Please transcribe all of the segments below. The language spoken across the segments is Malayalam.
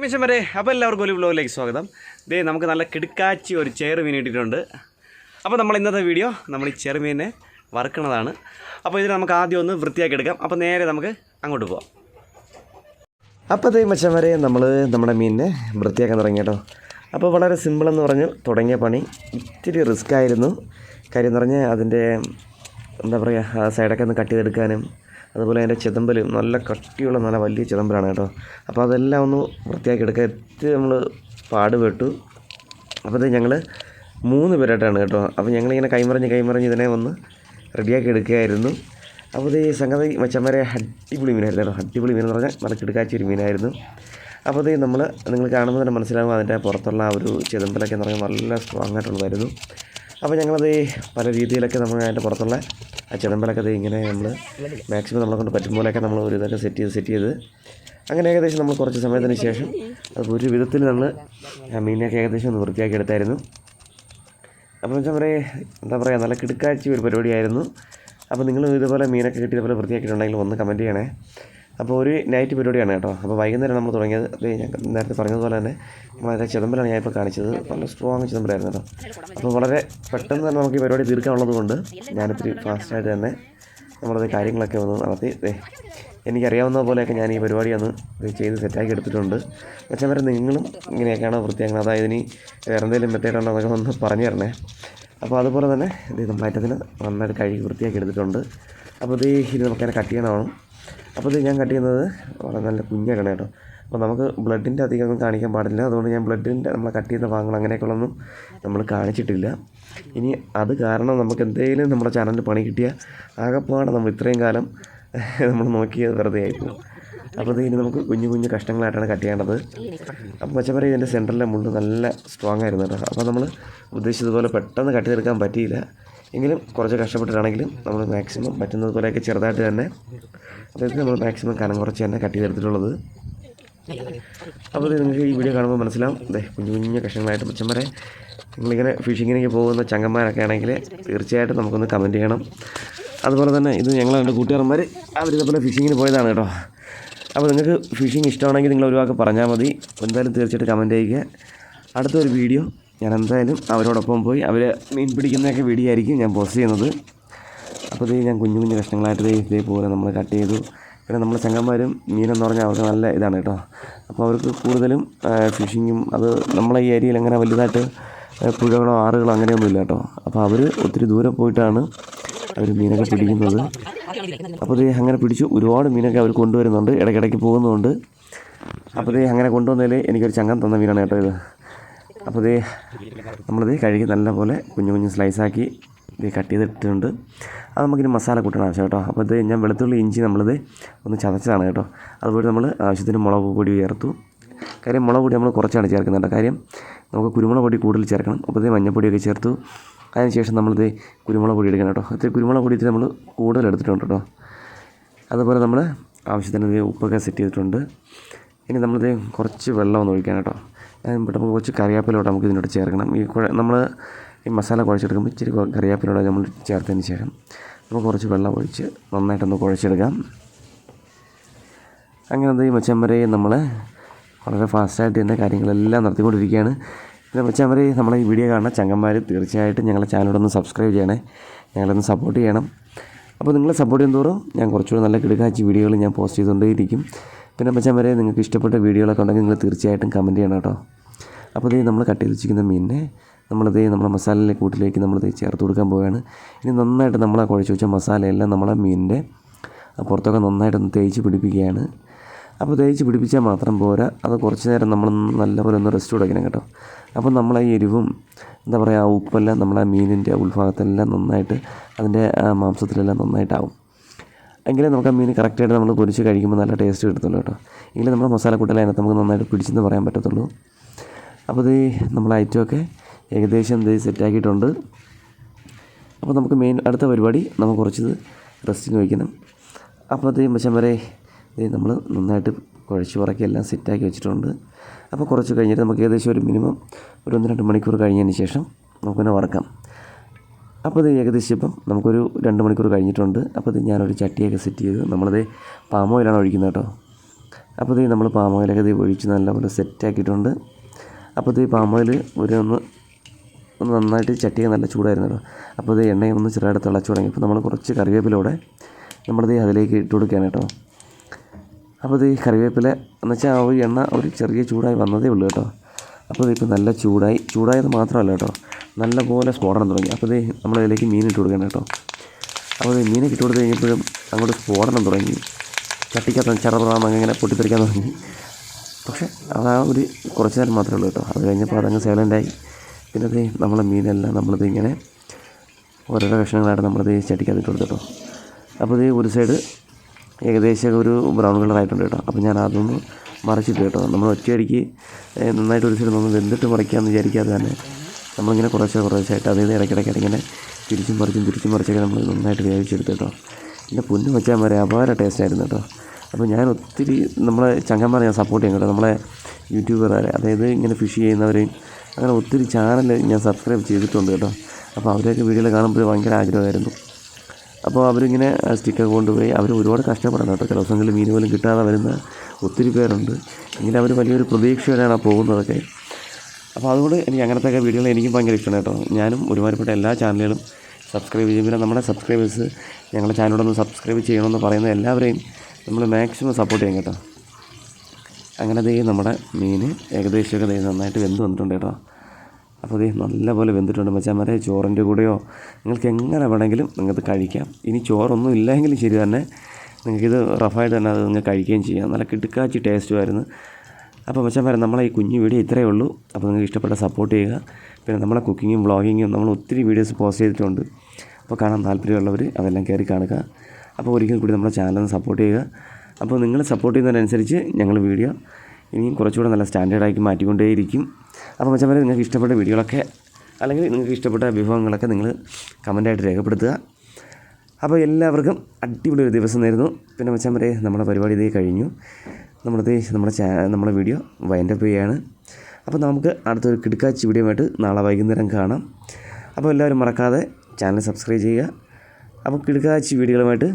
മിഷൻ വരെ അപ്പോൾ എല്ലാവർക്കും ഒരു വ്ലോഗിലേക്ക് സ്വാഗതം. ദേ നമുക്ക് നല്ല കിടുക്കാച്ചി ഒരു ചെയർ മീൻ ഇട്ടിട്ടുണ്ട്. അപ്പോൾ നമ്മൾ ഇന്നത്തെ വീഡിയോ നമ്മൾ ഈ ചെറുമീനെ വറുക്കണതാണ്. അപ്പോൾ ഇതിന് നമുക്ക് ആദ്യം ഒന്ന് വൃത്തിയാക്കി എടുക്കാം. അപ്പോൾ നേരെ നമുക്ക് അങ്ങോട്ട് പോവാം. അപ്പോൾ ദേ മച്ചം വരെ നമ്മൾ നമ്മുടെ മീനിനെ വൃത്തിയാക്കാൻ തുടങ്ങി കേട്ടോ. അപ്പോൾ വളരെ സിമ്പിളെന്ന് പറഞ്ഞു തുടങ്ങിയ പണി. ഇത്തിരി റിസ്ക് ആയിരുന്നു. കാര്യം എന്ന് പറഞ്ഞാൽ അതിന്റെ എന്താ പറയുക സൈഡൊക്കെ ഒന്ന് കട്ട് ചെയ്തെടുക്കാനും അതുപോലെ അതിന്റെ ചിതമ്പലും നല്ല കട്ടിയുള്ള നല്ല വലിയ ചിതമ്പലാണ് കേട്ടോ. അപ്പോൾ അതെല്ലാം ഒന്ന് വൃത്തിയാക്കി എടുക്കാൻ എത്തി നമ്മൾ പാടുപെട്ടു അപ്പോൾ ഞങ്ങൾ മൂന്ന് പേരായിട്ടാണ് കേട്ടോ. അപ്പോൾ ഞങ്ങളിങ്ങനെ കൈമറിഞ്ഞ് കൈമറിഞ്ഞ് ഇതിനെ ഒന്ന് റെഡിയാക്കി എടുക്കുകയായിരുന്നു. അപ്പോൾ ഈ സംഗതി മച്ചന്മാരെ അടിപൊളി മീനായിരുന്നു കേട്ടോ. അടിപൊളി മീൻ എന്ന് പറഞ്ഞാൽ മറക്കെടുക്കാച്ച ഒരു മീനായിരുന്നു. അപ്പോൾ ഇത് നമ്മൾ നിങ്ങൾ കാണുമ്പോൾ തന്നെ മനസ്സിലാകും അതിന്റെ പുറത്തുള്ള ആ ഒരു ചെതമ്പലൊക്കെ എന്ന് പറഞ്ഞാൽ നല്ല സ്ട്രോങ് ആയിട്ടുള്ളതായിരുന്നു. അപ്പോൾ ഞങ്ങളത് പല രീതിയിലൊക്കെ നമ്മൾ അതിന്റെ പുറത്തുള്ള ആ ചെതമ്പലൊക്കെ ഇത് ഇങ്ങനെ നമ്മൾ മാക്സിമം നമ്മളെ കൊണ്ട് പറ്റും പോലെയൊക്കെ നമ്മൾ ഒരു ഇതൊക്കെ സെറ്റ് ചെയ്ത് സെറ്റ് ചെയ്ത്. അങ്ങനെ ഏകദേശം നമ്മൾ കുറച്ച് സമയത്തിന് ശേഷം അത് ഒരു വിധത്തിൽ നമ്മൾ മീനൊക്കെ ഏകദേശം ഒന്ന് വൃത്തിയാക്കി എടുത്തായിരുന്നു. അപ്പോൾ വെച്ചാൽ പറയുക എന്താ പറയുക നല്ല കിടുക്കാഴ്ച ഒരു പരിപാടിയായിരുന്നു. അപ്പോൾ നിങ്ങൾ ഇതുപോലെ മീനൊക്കെ കിട്ടിയതുപോലെ വൃത്തിയാക്കിയിട്ടുണ്ടെങ്കിൽ ഒന്ന് കമന്റ് ചെയ്യണേ. അപ്പോൾ ഒരു നൈറ്റ് പരിപാടിയാണ് കേട്ടോ. അപ്പോൾ വൈകുന്നേരം നമ്മൾ തുടങ്ങിയത് ഞാൻ നേരത്തെ പറഞ്ഞതുപോലെ തന്നെ വളരെ ചിദംബരമാണ് ഞാൻ ഇപ്പോൾ കാണിച്ചത്. നല്ല സ്ട്രോങ് ചിദംബരമായിരുന്നു കേട്ടോ. അപ്പോൾ വളരെ പെട്ടെന്ന് തന്നെ നമുക്ക് ഈ പരിപാടി തീർക്കാനുള്ളത് കൊണ്ട് ഞാനിത്തിരി ഫാസ്റ്റായിട്ട് തന്നെ നമ്മളത് കാര്യങ്ങളൊക്കെ ഒന്ന് നടത്തി. എനിക്കറിയാവുന്ന പോലെയൊക്കെ ഞാൻ ഈ പരിപാടി ഒന്ന് ചെയ്ത് സെറ്റാക്കി എടുത്തിട്ടുണ്ട്. പക്ഷേ വരെ നിങ്ങളും ഇങ്ങനെയൊക്കെയാണോ വൃത്തിയാക്കുന്നത്? അതായത് ഇനി വേറെ എന്തെങ്കിലും മെത്തേഡുണ്ടോ എന്നൊക്കെ ഒന്ന് പറഞ്ഞു തരണേ. അപ്പോൾ അതുപോലെ തന്നെ ഇത് മാറ്റത്തിന് നന്നായിട്ട് കഴുകി വൃത്തിയാക്കി എടുത്തിട്ടുണ്ട്. അപ്പോൾ ഇത് ഇത് നമുക്കതിനെ കട്ട് ചെയ്യണമാണ് അപ്പോൾ ഇത് ഞാൻ കട്ട് ചെയ്യുന്നത് വളരെ നല്ല കുഞ്ഞായിട്ടാണ് കേട്ടോ. അപ്പോൾ നമുക്ക് ബ്ലഡിന്റെ അധികം ഒന്നും കാണിക്കാൻ പാടില്ല. അതുകൊണ്ട് ഞാൻ ബ്ലഡിന്റെ നമ്മൾ കട്ട് ചെയ്യുന്ന ഭാഗങ്ങൾ അങ്ങനെയൊക്കെയുള്ളൊന്നും നമ്മൾ കാണിച്ചിട്ടില്ല. ഇനി അത് കാരണം നമുക്ക് എന്തെങ്കിലും നമ്മുടെ ചാനലിൽ പണി കിട്ടിയ ആകെപ്പാടെ നമ്മൾ ഇത്രയും കാലം നമ്മൾ നോക്കിയത് വെറുതെ ആയിപ്പോൾ അപ്പോൾ ഇതിന് നമുക്ക് കുഞ്ഞു കുഞ്ഞു കഷ്ണങ്ങളായിട്ടാണ് കട്ട് ചെയ്യേണ്ടത്. അപ്പോൾ പച്ചമറി ഇതിന്റെ സെന്ററിലെ മുള്ള് നല്ല സ്ട്രോങ് ആയിരുന്നു കേട്ടോ. അപ്പോൾ നമ്മൾ ഉദ്ദേശിച്ചതുപോലെ പെട്ടെന്ന് കട്ട് ചെയ്തെടുക്കാൻ പറ്റിയില്ല. എങ്കിലും കുറച്ച് കഷ്ടപ്പെട്ടിട്ടാണെങ്കിലും നമ്മൾ മാക്സിമം പറ്റുന്നത് പോലെയൊക്കെ ചെറുതായിട്ട് തന്നെ. അതായത് നമ്മൾ മാക്സിമം കനം കുറച്ച് തന്നെ കട്ട് ചെയ്തെടുത്തിട്ടുള്ളത്. അപ്പോൾ നിങ്ങൾക്ക് ഈ വീഡിയോ കാണുമ്പോൾ മനസ്സിലാവും. അതെ കുഞ്ഞു കുഞ്ഞു കഷ്ണങ്ങളായിട്ട് പച്ചമരെ നിങ്ങളിങ്ങനെ ഫിഷിങ്ങിനൊക്കെ പോകുന്ന ചങ്ങന്മാരൊക്കെ ആണെങ്കിൽ തീർച്ചയായിട്ടും നമുക്കൊന്ന് കമന്റ് ചെയ്യണം. അതുപോലെ തന്നെ ഇത് ഞങ്ങൾ രണ്ട് കൂട്ടുകാരന്മാർ അവർ ഇതേപോലെ ഫിഷിങ്ങിന് പോയതാണ് കേട്ടോ. അപ്പോൾ നിങ്ങൾക്ക് ഫിഷിങ് ഇഷ്ടമാണെങ്കിൽ നിങ്ങൾ ഒരു വാക്ക് പറഞ്ഞാൽ മതി. എന്തായാലും തീർച്ചയായിട്ടും കമന്റ് ചെയ്യുക. അടുത്തൊരു വീഡിയോ ഞാൻ എന്തായാലും അവരോടൊപ്പം പോയി അവർ മീൻ പിടിക്കുന്നതൊക്കെ വീഡിയോ ആയിരിക്കും ഞാൻ പോസ്റ്റ് ചെയ്യുന്നത്. അപ്പോൾ ഇത് ഞാൻ കുഞ്ഞു കുഞ്ഞു കഷ്ണങ്ങളായിട്ട് ഇതേപോലെ നമ്മൾ കട്ട് ചെയ്തു. പിന്നെ നമ്മൾ ചങ്ങന്മാരും മീനെന്ന് പറഞ്ഞാൽ അവർക്ക് നല്ല ഇതാണ് കേട്ടോ. അപ്പോൾ അവർക്ക് കൂടുതലും ഫിഷിങ്ങും അത് നമ്മളെ ഈ ഏരിയയിൽ അങ്ങനെ വലുതായിട്ട് പുഴകളോ ആറുകളോ അങ്ങനെയൊന്നും ഇല്ല കേട്ടോ. അപ്പോൾ അവർ ഒത്തിരി ദൂരെ പോയിട്ടാണ് അവർ മീനൊക്കെ പിടിക്കുന്നത്. അപ്പോൾ ഇത് അങ്ങനെ പിടിച്ചു. ഒരുപാട് മീനൊക്കെ അവർ കൊണ്ടുവരുന്നുണ്ട്. ഇടയ്ക്കിടയ്ക്ക് പോകുന്നുണ്ട്. അപ്പോൾ ഇത് അങ്ങനെ കൊണ്ടുവന്നതിൽ എനിക്കൊരു ചങ്ങം തന്ന മീനാണ് കേട്ടോ ഇത്. അപ്പോൾ ഇത് നമ്മളിത് കഴുകി നല്ലപോലെ കുഞ്ഞു കുഞ്ഞു സ്ലൈസാക്കി ഇത് കട്ട് ചെയ്തിട്ടുണ്ട് അത് നമുക്കിനി മസാല കൂട്ടണം ആവശ്യം കേട്ടോ. അപ്പോൾ ഇത് ഞാൻ വെളുത്തുള്ളി ഇഞ്ചി നമ്മളിത് ഒന്ന് ചതച്ചതാണ് കേട്ടോ. അതുപോലെ നമ്മൾ ആവശ്യത്തിന് മുളക് പൊടി ചേർത്തു. കാര്യം മുളക് പൊടി നമ്മൾ കുറച്ചാണ് ചേർക്കുന്നത് കാര്യം നമുക്ക് കുരുമുളക് പൊടി കൂടുതൽ ചേർക്കണം. അപ്പോൾ ഇത് മഞ്ഞപ്പൊടിയൊക്കെ ചേർത്തു. അതിനുശേഷം നമ്മളിത് കുരുമുളക് പൊടി എടുക്കണം കേട്ടോ. അത് കുരുമുളക് പൊടി നമ്മൾ കൂടുതൽ എടുത്തിട്ടുണ്ട് കേട്ടോ. അതുപോലെ നമ്മൾ ആവശ്യത്തിന് ഉപ്പൊക്കെ സെറ്റ് ചെയ്തിട്ടുണ്ട്. ഇനി നമ്മളിത് കുറച്ച് വെള്ളം ഒന്ന് ഒഴിക്കണം കേട്ടോ. ഇവിടെ നമുക്ക് കുറച്ച് കറിവേപ്പിലോട്ട് നമുക്ക് ഇതിനോട് ചേർക്കണം. ഈ നമ്മൾ ഈ മസാല കുഴച്ചെടുക്കുമ്പോൾ ഇച്ചിരി കറിവേപ്പിലോട്ട് നമ്മൾ ചേർത്തതിന് ശേഷം നമുക്ക് കുറച്ച് വെള്ളം ഒഴിച്ച് നന്നായിട്ടൊന്ന് കുഴച്ചെടുക്കാം. അങ്ങനെ ഈ മച്ചമ്പരെ നമ്മൾ വളരെ ഫാസ്റ്റായിട്ട് തന്നെ കാര്യങ്ങളെല്ലാം നടത്തിക്കൊണ്ടിരിക്കുകയാണ്. പിന്നെ മച്ചമ്മരെ നമ്മളെ ഈ വീഡിയോ കാണുന്ന ചങ്ങന്മാർ തീർച്ചയായിട്ടും ഞങ്ങളുടെ ചാനലോടൊന്ന് സബ്സ്ക്രൈബ് ചെയ്യണേ. ഞങ്ങളൊന്ന് സപ്പോർട്ട് ചെയ്യണം. അപ്പോൾ നിങ്ങളെ സപ്പോർട്ട് ചെയ്യുന്നതോറും ഞാൻ കുറച്ചുകൂടി നല്ല കിടക്കാച്ചി വീഡിയോകൾ ഞാൻ പോസ്റ്റ് ചെയ്തുകൊണ്ടേയിരിക്കും. പിന്നെ മച്ചമ്പരെ നിങ്ങൾക്ക് ഇഷ്ടപ്പെട്ട വീഡിയോകളൊക്കെ ഉണ്ടെങ്കിൽ നിങ്ങൾ തീർച്ചയായിട്ടും കമന്റ് ചെയ്യണം കേട്ടോ. അപ്പോൾ ഇതേ നമ്മൾ കട്ട് ചെയ്ത് വെച്ചിരിക്കുന്ന മീനിനെ നമ്മളിത് നമ്മുടെ മസാലയിലെ കൂട്ടിലേക്ക് നമ്മളിത് ചേർത്ത് കൊടുക്കാൻ പോവുകയാണ്. ഇനി നന്നായിട്ട് നമ്മൾ ആ കുഴച്ച് വെച്ച മസാലയെല്ലാം നമ്മളെ മീനിന്റെ പുറത്തൊക്കെ നന്നായിട്ടൊന്ന് തേച്ച് പിടിപ്പിക്കുകയാണ്. അപ്പോൾ തേച്ച് പിടിപ്പിച്ചാൽ മാത്രം പോരാ. അത് കുറച്ച് നേരം നമ്മൾ നല്ലപോലെ ഒന്ന് റെസ്റ്റ് കൊടുക്കണം കേട്ടോ. അപ്പോൾ നമ്മൾ ഈ എരിവും എന്താ പറയുക ആ ഉപ്പെല്ലാം നമ്മളെ മീനിന്റെ ഉൾഭാഗത്തെല്ലാം നന്നായിട്ട് അതിന്റെ മാംസത്തിലെല്ലാം നന്നായിട്ടാവും. എങ്കിലേ നമുക്ക് ആ മീൻ കറക്റ്റായിട്ട് നമ്മൾ പൊരിച്ച് കഴിക്കുമ്പോൾ നല്ല ടേസ്റ്റ് കിട്ടത്തുള്ളൂ കേട്ടോ. എങ്കിലും നമ്മുടെ മസാല അതിനകത്ത് നമുക്ക് നന്നായിട്ട് പിടിച്ചെന്ന് പറയാൻ പറ്റത്തുള്ളൂ. അപ്പോൾ ഇത് നമ്മൾ ഐറ്റമൊക്കെ ഏകദേശം ഇത് സെറ്റാക്കിയിട്ടുണ്ട് അപ്പോൾ നമുക്ക് മെയിൻ അടുത്ത പരിപാടി നമുക്ക് കുറച്ച് റെസ്റ്റിങ് വയ്ക്കണം അപ്പോൾ അത് മച്ചം വരെ ഇത് നമ്മൾ നന്നായിട്ട് കുഴച്ച് പറക്കി എല്ലാം സെറ്റാക്കി വെച്ചിട്ടുണ്ട്. അപ്പോൾ കുറച്ച് കഴിഞ്ഞിട്ട് നമുക്ക് ഏകദേശം ഒരു മിനിമം ഒരു ഒന്ന് രണ്ട് മണിക്കൂർ കഴിഞ്ഞതിന് ശേഷം നമുക്കൊന്ന് വറക്കാം. അപ്പോൾ ഇത് ഏകദേശം ഇപ്പം നമുക്കൊരു രണ്ട് മണിക്കൂർ കഴിഞ്ഞിട്ടുണ്ട്. അപ്പോൾ ഇത് ഞാനൊരു ചട്ടിയൊക്കെ സെറ്റ് ചെയ്ത് നമ്മളത് പാം ഓയിലാണ് ഒഴിക്കുന്നത് കേട്ടോ. അപ്പോൾ ഇത് നമ്മൾ പാം ഓയിലൊക്കെ ഇത് ഒഴിച്ച് നല്ലപോലെ സെറ്റാക്കിയിട്ടുണ്ട് അപ്പോൾ ഇത് ഓയിൽ ഒരു ഒന്ന് ഒന്ന് നന്നായിട്ട് ചട്ടിയൊക്കെ നല്ല ചൂടായിരുന്നു കേട്ടോ. അപ്പോൾ ഇത് എണ്ണയും ഒന്ന് ചെറുതായിട്ട് തിളച്ച് തുടങ്ങി. അപ്പോൾ നമ്മൾ കുറച്ച് കറിവേപ്പിലൂടെ നമ്മളത് അതിലേക്ക് ഇട്ട് കൊടുക്കുകയാണ് കേട്ടോ. അപ്പോൾ ഇത് കറിവേപ്പില എന്ന് വെച്ചാൽ ആ ഒരു എണ്ണ ഒരു ചെറിയ ചൂടായി വന്നതേ ഉള്ളൂ കേട്ടോ. അപ്പോൾ ഇതിപ്പോൾ നല്ല ചൂടായി. ചൂടായത് മാത്രമല്ല കേട്ടോ. നല്ലപോലെ സ്ഫോടനം തുടങ്ങി. അപ്പോൾ ഇത് നമ്മളതിലേക്ക് മീൻ ഇട്ട് കൊടുക്കണം കേട്ടോ. അപ്പോൾ മീനൊക്കെ ഇട്ട് കൊടുത്ത് കഴിഞ്ഞപ്പോഴും അങ്ങോട്ട് സ്ഫോടനം തുടങ്ങി. ചട്ടിക്കകത്ത് ചറപറാന്ന് അങ്ങനെ പൊട്ടിത്തെറിക്കാൻ തുടങ്ങി. പക്ഷേ അത് ആ ഒരു കുറച്ച് നേരം മാത്രമേ ഉള്ളൂ കേട്ടോ. അത് കഴിഞ്ഞപ്പോൾ അതങ്ങ് സൈലന്റായി പിന്നെ അത് നമ്മളെ മീനെല്ലാം നമ്മളിത് ഇങ്ങനെ ഓരോരോ കഷ്ണങ്ങളായിട്ട് നമ്മളത് ചട്ടിക്കകത്ത് ഇട്ട് കൊടുത്തു കേട്ടോ. അപ്പോൾ ഇത് ഒരു സൈഡ് ഏകദേശം ഒരു ബ്രൗൺ കളർ ആയിട്ടുണ്ട് കേട്ടോ. അപ്പോൾ ഞാൻ അതൊന്ന് മറിച്ചിട്ട് കേട്ടോ. നമ്മൾ ഒറ്റയടിക്ക് നന്നായിട്ട് ഒരു സൈഡ് നമ്മൾ വെന്തിട്ട് മറിക്കാമെന്ന് വിചാരിക്കാതെ തന്നെ നമ്മളിങ്ങനെ കുറച്ച് കുറച്ചായിട്ട് അതായത് ഇടയ്ക്കിടയ്ക്ക് ഇങ്ങനെ തിരിച്ചും മറിച്ചും തിരിച്ചും മറിച്ചൊക്കെ നമ്മൾ നന്നായിട്ട് വേവിച്ചെടുത്ത് കേട്ടോ. എന്റെ പൊന്ന് വെച്ചാൽ വരെ അപാര ടേസ്റ്റ് ആയിരുന്നു കേട്ടോ. അപ്പോൾ ഞാൻ ഒത്തിരി നമ്മളെ ചങ്ങന്മാരെ ഞാൻ സപ്പോർട്ട് ചെയ്യും കേട്ടോ. നമ്മളെ യൂട്യൂബർമാരെ അതായത് ഇങ്ങനെ ഫിഷ് ചെയ്യുന്നവരെയും അങ്ങനെ ഒത്തിരി ചാനൽ ഞാൻ സബ്സ്ക്രൈബ് ചെയ്തിട്ടുണ്ട് കേട്ടോ. അപ്പോൾ അവരെയൊക്കെ വീഡിയോയിൽ കാണുമ്പോൾ ഭയങ്കര ആഗ്രഹമായിരുന്നു. അപ്പോൾ അവരിങ്ങനെ സ്റ്റിക്കൊക്കെ കൊണ്ടുപോയി അവർ ഒരുപാട് കഷ്ടപ്പെടണം കേട്ടോ. ചില ദിവസങ്ങളിൽ മീൻ പോലും കിട്ടാതെ വരുന്ന ഒത്തിരി പേരുണ്ട്. എങ്കിലും അവർ വലിയൊരു പ്രതീക്ഷയോടെയാണ് പോകുന്നതൊക്കെ. അപ്പോൾ അതുകൊണ്ട് എനിക്ക് അങ്ങനത്തെയൊക്കെ വീഡിയോകൾ എനിക്കും ഭയങ്കര ഇഷ്ടമാണ് കേട്ടോ. ഞാനും ഒരുമാതിരിപ്പെട്ട എല്ലാ ചാനലുകളും സബ്സ്ക്രൈബ് ചെയ്യും. പിന്നെ നമ്മുടെ സബ്സ്ക്രൈബേഴ്സ് ഞങ്ങളുടെ ചാനലോടൊന്ന് സബ്സ്ക്രൈബ് ചെയ്യണമെന്ന് പറയുന്ന എല്ലാവരെയും നമ്മൾ മാക്സിമം സപ്പോർട്ട് ചെയ്യും കേട്ടോ. അങ്ങനെ ദേ നമ്മുടെ മീൻ ഏകദേശമൊക്കെ ദേ നന്നായിട്ട് വെന്ത് വന്നിട്ടുണ്ട് കേട്ടോ. അപ്പോൾ ദേ നല്ലപോലെ വെന്തിട്ടുണ്ട്. മച്ചാമാരെ ചോറിന്റെ കൂടെയോ? നിങ്ങൾക്ക് എങ്ങനെ വേണമെങ്കിലും നിങ്ങൾക്ക് കഴിക്കാം. ഇനി ചോറൊന്നും ഇല്ലെങ്കിലും ശരി തന്നെ നിങ്ങൾക്കിത് റഫായിട്ട് തന്നെ അത് നിങ്ങൾക്ക് കഴിക്കുകയും ചെയ്യാം. നല്ല കിടുക്കാച്ചി ടേസ്റ്റുമായിരുന്നു അപ്പോൾ മച്ചാൻ പറയാം നമ്മളെ ഈ കുഞ്ഞു വീഡിയോ ഇത്രയേ ഉള്ളൂ. അപ്പോൾ നിങ്ങൾക്ക് ഇഷ്ടപ്പെട്ട സപ്പോർട്ട് ചെയ്യുക. പിന്നെ നമ്മളെ കുക്കിങ്ങും വ്ളോഗിങ്ങും നമ്മൾ ഒത്തിരി വീഡിയോസ് പോസ്റ്റ് ചെയ്തിട്ടുണ്ട്. അപ്പോൾ കാണാൻ താല്പര്യമുള്ളവർ അതെല്ലാം കയറി കാണുക. അപ്പോൾ ഒരിക്കൽ കൂടി നമ്മുടെ ചാനൽ സപ്പോർട്ട് ചെയ്യുക. അപ്പോൾ നിങ്ങൾ സപ്പോർട്ട് ചെയ്യുന്നതിനനുസരിച്ച് ഞങ്ങൾ വീഡിയോ ഇനിയും കുറച്ചുകൂടെ നല്ല സ്റ്റാൻഡേർഡാക്കി മാറ്റിക്കൊണ്ടേയിരിക്കും. അപ്പോൾ മച്ചന്മാരെ നിങ്ങൾക്ക് ഇഷ്ടപ്പെട്ട വീഡിയോകളൊക്കെ അല്ലെങ്കിൽ നിങ്ങൾക്ക് ഇഷ്ടപ്പെട്ട വിഭവങ്ങളൊക്കെ നിങ്ങൾ കമന്റായിട്ട് രേഖപ്പെടുത്തുക. അപ്പോൾ എല്ലാവർക്കും അടിപൊളി ഒരു ദിവസം ആയിരുന്നു പിന്നെ മച്ചന്മാരെ നമ്മുടെ പരിപാടി ഇതേ കഴിഞ്ഞു. നമ്മുടെ നമ്മുടെ ചാ നമ്മുടെ വീഡിയോ വൈൻഡപ്പ് ചെയ്യാണ്. അപ്പോൾ നമുക്ക് അടുത്തൊരു കിടക്കാച്ചി വീഡിയോ ആയിട്ട് നാളെ വൈകുന്നേരം കാണാം. അപ്പോൾ എല്ലാവരും മറക്കാതെ ചാനൽ സബ്സ്ക്രൈബ് ചെയ്യുക. അപ്പോൾ കിടക്കാച്ചി വീഡിയോകളുമായിട്ട്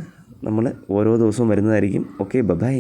നമ്മൾ ഓരോ ദിവസവും വരുന്നതായിരിക്കും. Okay bye